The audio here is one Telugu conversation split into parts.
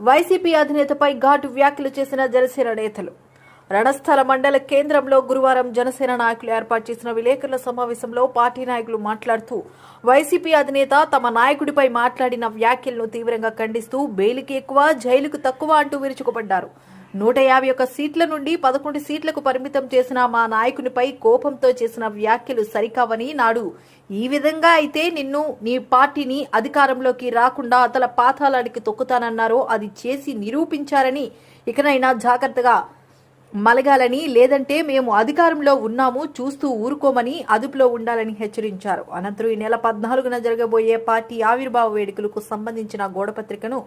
వైసీపీ అధినేతపై ఘాటు వ్యాఖ్యలు చేసిన జనసేన నేతలు. రణస్థల మండల కేంద్రంలో గురువారం జనసేన నాయకులు ఏర్పాటు చేసిన విలేకరుల సమావేశంలో పార్టీ నాయకులు మాట్లాడుతూ వైసీపీ అధినేత తమ నాయకుడిపై మాట్లాడిన వ్యాఖ్యలను తీవ్రంగా ఖండిస్తూ బెయిల్కి ఎక్కువ జైలుకు తక్కువ అంటూ విరుచుకుపడ్డారు. నూట యాభై ఒక్క సీట్ల నుండి పదకొండు సీట్లకు పరిమితం చేసిన మా నాయకునిపై కోపంతో చేసిన వ్యాఖ్యలు సరికావని నాడు. ఈ విధంగా అయితే నిన్ను నీ పార్టీని అధికారంలోకి రాకుండా అతల పాతాళానికి తొక్కుతానన్నారో అది చేసి నిరూపించారని ఇకనైనా జాగ్రత్తగా మలగాలని లేదంటే మేము అధికారంలో ఉన్నాము చూస్తూ ఊరుకోమని అదుపులో ఉండాలని హెచ్చరించారు. అనంతరం ఈ నెల పద్నాలుగున జరగబోయే పార్టీ ఆవిర్భావ వేడుకలకు సంబంధించిన గోడపత్రికను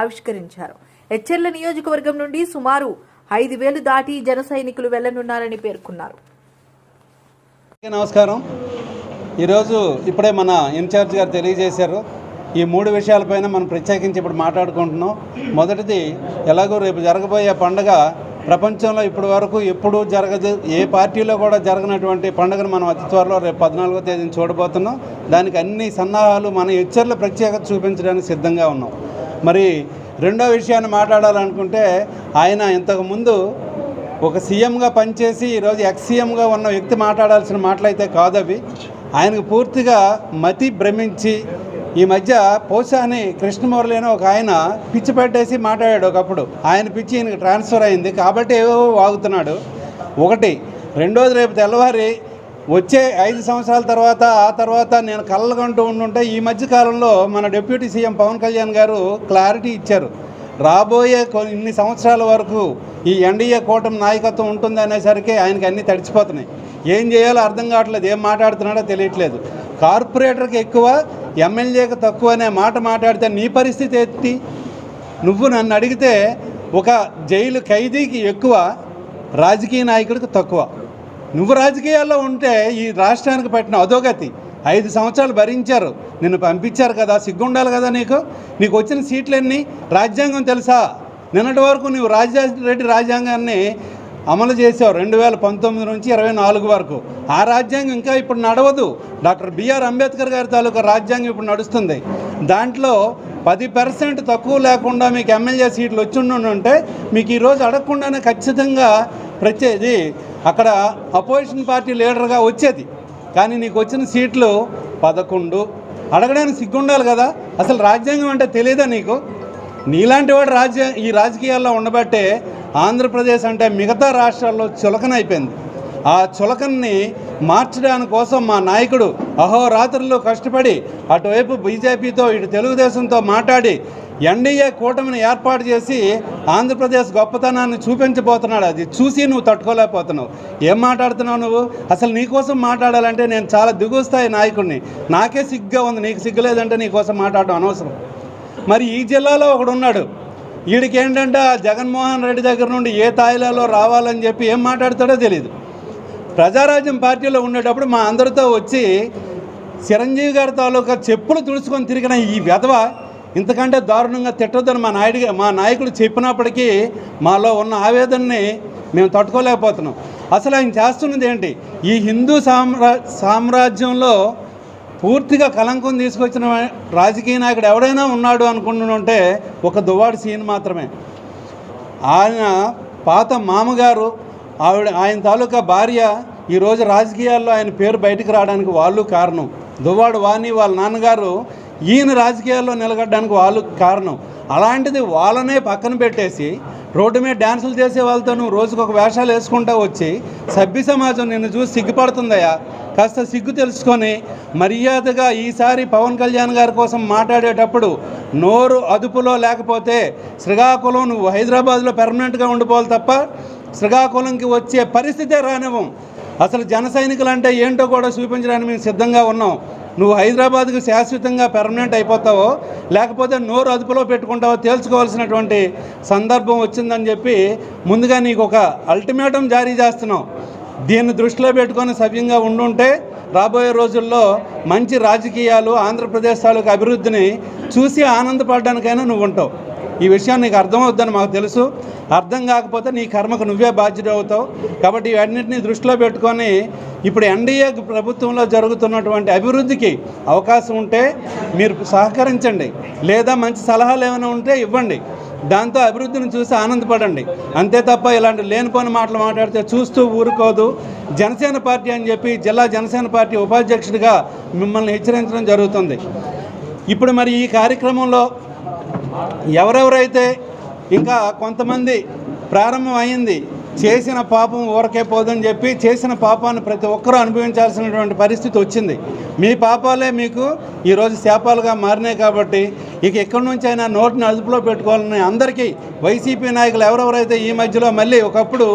ఆవిష్కరించారు. హెచ్చర్ల నియోజకవర్గం నుండి సుమారు ఐదు వేలు దాటి జన సైనికులు వెళ్ళనున్నారని పేర్కొన్నారు. నమస్కారం. ఈరోజు ఇప్పుడే మన ఇన్ఛార్జ్ గారు తెలియజేశారు. ఈ మూడు విషయాలపైన మనం ప్రత్యేకించి ఇప్పుడు మాట్లాడుకుంటున్నాం. మొదటిది ఎలాగో రేపు జరగబోయే పండగ ప్రపంచంలో ఇప్పటి వరకు ఎప్పుడూ జరగదు. ఏ పార్టీలో కూడా జరగనటువంటి పండుగను మనం అతి త్వరలో రేపు పద్నాలుగో తేదీని చూడబోతున్నాం. దానికి అన్ని సన్నాహాలు మన హెచ్చర్ల ప్రత్యేకత చూపించడానికి సిద్ధంగా ఉన్నాం. మరి రెండో విషయాన్ని మాట్లాడాలనుకుంటే ఆయన ఇంతకుముందు ఒక సీఎంగా పనిచేసి ఈరోజు ఎక్స్ సీఎంగా ఉన్న వ్యక్తి మాట్లాడాల్సిన మాటలైతే కాదు అవి ఆయనకు పూర్తిగా మతి భ్రమించి ఈ మధ్య పోసాని కృష్ణమురళి అని ఒక ఆయన పిచ్చి పెట్టేసి మాట్లాడాడు ఒకప్పుడు. ఆయన పిచ్చి ఈయనకి ట్రాన్స్ఫర్ అయింది. కాబట్టి ఏవో వాగుతున్నాడు. ఒకటి రెండోది రేపు తెల్లవారి వచ్చే ఐదు సంవత్సరాల తర్వాత ఆ తర్వాత నేను కళ్ళగంటూ ఉంటుంటే ఈ మధ్య కాలంలో మన డిప్యూటీ సీఎం పవన్ కళ్యాణ్ గారు క్లారిటీ ఇచ్చారు. రాబోయే కొన్ని ఇన్ని సంవత్సరాల వరకు ఈ ఎన్డీఏ కూటమి నాయకత్వం ఉంటుంది అనేసరికి ఆయనకి అన్నీ తడిచిపోతున్నాయి. ఏం చేయాలో అర్థం కావట్లేదు ఏం మాట్లాడుతున్నాడో తెలియట్లేదు. కార్పొరేటర్కి ఎక్కువ ఎమ్మెల్యేకి తక్కువ అనే మాట మాట్లాడితే నీ పరిస్థితి ఎత్తి నువ్వు నన్ను అడిగితే ఒక జైలు ఖైదీకి ఎక్కువ రాజకీయ నాయకుడికి తక్కువ. నువ్వు రాజకీయాల్లో ఉంటే ఈ రాష్ట్రానికి పెట్టిన అధోగతి. ఐదు సంవత్సరాలు భరించారు. నిన్ను పంపించారు కదా సిగ్గుండాలి కదా నీకు? నీకు వచ్చిన సీట్లన్నీ రాజ్యాంగం తెలుసా? నిన్నటి వరకు నువ్వు రాజారెడ్డి రాజ్యాంగాన్ని అమలు చేసావు రెండు వేల పంతొమ్మిది నుంచి ఇరవై నాలుగు వరకు. ఆ రాజ్యాంగం ఇంకా ఇప్పుడు నడవదు. డాక్టర్ బిఆర్ అంబేద్కర్ గారి తాలూకా రాజ్యాంగం ఇప్పుడు నడుస్తుంది. దాంట్లో పది పర్సెంట్ తక్కువ లేకుండా మీకు ఎమ్మెల్యే సీట్లు వచ్చి ఉంటే మీకు ఈరోజు అడగకుండానే ఖచ్చితంగా ప్రత్యేది. అక్కడ అపోజిషన్ పార్టీ లీడర్గా వచ్చేది. కానీ నీకు వచ్చిన సీట్లు పదకొండు. అడగడానికి సిగ్గుండాలి కదా. అసలు రాజ్యాంగం అంటే తెలియదా నీకు? నీలాంటి వాడు రాజ్య ఈ రాజకీయాల్లో ఉండబట్టే ఆంధ్రప్రదేశ్ అంటే మిగతా రాష్ట్రాల్లో చులకన అయిపోయింది. ఆ చులకన్ని మార్చడానికి కోసం మా నాయకుడు అహోరాత్రులు కష్టపడి అటువైపు బీజేపీతో ఇటు తెలుగుదేశంతో మాట్లాడి ఎన్డీఏ కూటమిని ఏర్పాటు చేసి ఆంధ్రప్రదేశ్ గొప్పతనాన్ని చూపించబోతున్నాడు. అది చూసి నువ్వు తట్టుకోలేకపోతున్నావు. ఏం మాట్లాడుతున్నావు నువ్వు? అసలు నీకోసం మాట్లాడాలంటే నేను చాలా దిగువ స్థాయి నాయకుడిని. నాకే సిగ్గుగా ఉంది. నీకు సిగ్గులేదంటే నీకోసం మాట్లాడడం అనవసరం. మరి ఈ జిల్లాలో ఒకడున్నాడు వీడికి ఏంటంటే జగన్మోహన్ రెడ్డి దగ్గర నుండి ఏ తాయిలలో రావాలని చెప్పి ఏం మాట్లాడతాడో తెలియదు ప్రజారాజ్యం పార్టీలో ఉండేటప్పుడు మా అందరితో వచ్చి చిరంజీవి గారి తాలూకా చెప్పులు తుడుచుకొని తిరిగిన ఈ వెధవ ఇంతకంటే దారుణంగా తిట్టొద్దని మా నాయుడు మా నాయకుడు చెప్పినప్పటికీ మాలో ఉన్న ఆవేదనని మేము తట్టుకోలేకపోతున్నాం. అసలు ఆయన చేస్తున్నది ఏంటి? ఈ హిందూ సామ్రా సామ్రాజ్యంలో పూర్తిగా కలంకం తీసుకొచ్చిన రాజకీయ నాయకుడు ఎవడైనా ఉన్నాడు అనుకుంటుంటే ఒక దువ్వాడు సీన్ మాత్రమే. ఆయన పాత మామగారు ఆవిడ ఆయన తాలూకా భార్య ఈరోజు రాజకీయాల్లో ఆయన పేరు బయటకు రావడానికి వాళ్ళు కారణం. దువ్వాడు వాణి వాళ్ళ నాన్నగారు ఈయన రాజకీయాల్లో నిలగడ్డానికి వాళ్ళు కారణం. అలాంటిది వాళ్ళనే పక్కన పెట్టేసి రోడ్డు మీద డ్యాన్సులు చేసే వాళ్ళతో నువ్వు రోజుకు ఒక వేషాలు వేసుకుంటా వచ్చి సభ్య సమాజం నిన్ను చూసి సిగ్గుపడుతుందయ్యా. కాస్త సిగ్గు తెలుసుకొని మర్యాదగా ఈసారి పవన్ కళ్యాణ్ గారి కోసం మాట్లాడేటప్పుడు నోరు అదుపులో లేకపోతే శ్రీకాకుళం నువ్వు హైదరాబాద్లో పెర్మనెంట్గా ఉండిపోవాలి తప్ప శ్రీకాకుళంకి వచ్చే పరిస్థితే రానివ్వం. అసలు జన సైనికులు అంటే ఏంటో కూడా చూపించడానికి మేము సిద్ధంగా ఉన్నాం. నువ్వు హైదరాబాద్కు శాశ్వతంగా పెర్మనెంట్ అయిపోతావో లేకపోతే నోరు అదుపులో పెట్టుకుంటావో తేల్చుకోవాల్సినటువంటి సందర్భం వచ్చిందని చెప్పి ముందుగా నీకు ఒక అల్టిమేటం జారీ చేస్తున్నావు. దీన్ని దృష్టిలో పెట్టుకొని సవ్యంగా ఉండుంటే రాబోయే రోజుల్లో మంచి రాజకీయాలు ఆంధ్రప్రదేశ్ తాలూకు అభివృద్ధిని చూసి ఆనందపడడానికైనా నువ్వు ఉంటావు. ఈ విషయం నీకు అర్థమవుద్దని మాకు తెలుసు. అర్థం కాకపోతే నీ కర్మకు నువ్వే బాధ్యత అవుతావు కాబట్టి ఇవన్నింటినీ దృష్టిలో పెట్టుకొని ఇప్పుడు ఎన్డీఏ ప్రభుత్వంలో జరుగుతున్నటువంటి అభివృద్ధికి అవకాశం ఉంటే మీరు సహకరించండి. లేదా మంచి సలహాలు ఏమైనా ఉంటే ఇవ్వండి. దాంతో అభివృద్ధిని చూసి ఆనందపడండి. అంతే తప్ప ఇలాంటి లేనిపోని మాటలు మాట్లాడితే చూస్తూ ఊరుకోదు. జనసేన పార్టీ అని చెప్పి జిల్లా జనసేన పార్టీ ఉపాధ్యక్షుడిగా మిమ్మల్ని హెచ్చరించడం జరుగుతుంది. ఇప్పుడు మరి ఈ కార్యక్రమంలో ఎవరెవరైతే ఇంకా కొంతమంది ప్రారంభం అయింది చేసిన పాపం ఊరకే పోదని చెప్పి చేసిన పాపాన్ని ప్రతి ఒక్కరూ అనుభవించాల్సినటువంటి పరిస్థితి వచ్చింది. మీ పాపాలే మీకు ఈరోజు శాపాలుగా మారినాయి కాబట్టి ఇక ఎక్కడి నుంచి అయినా నోటిని అదుపులో పెట్టుకోవాలని అందరికీ వైసీపీ నాయకులు ఎవరెవరైతే ఈ మధ్యలో మళ్ళీ ఒకప్పుడు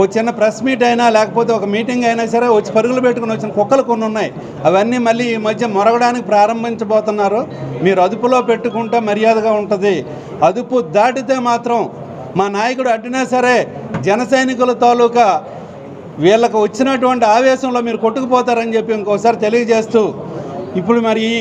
ఓ చిన్న ప్రెస్ మీట్ అయినా లేకపోతే ఒక మీటింగ్ అయినా సరే వచ్చి పరుగులు పెట్టుకుని వచ్చిన కుక్కలు కొన్ని ఉన్నాయి. అవన్నీ మళ్ళీ ఈ మధ్య మొరగడానికి ప్రారంభించబోతున్నారు. మీరు అదుపులో పెట్టుకుంటే మర్యాదగా ఉంటుంది. అదుపు దాటితే మాత్రం మా నాయకుడు అడ్డినా సరే జన సైనికుల తాలూకా వీళ్ళకు వచ్చినటువంటి ఆవేశంలో మీరు కొట్టుకుపోతారని చెప్పి ఇంకోసారి తెలియజేస్తూ ఇప్పుడు మరి ఈ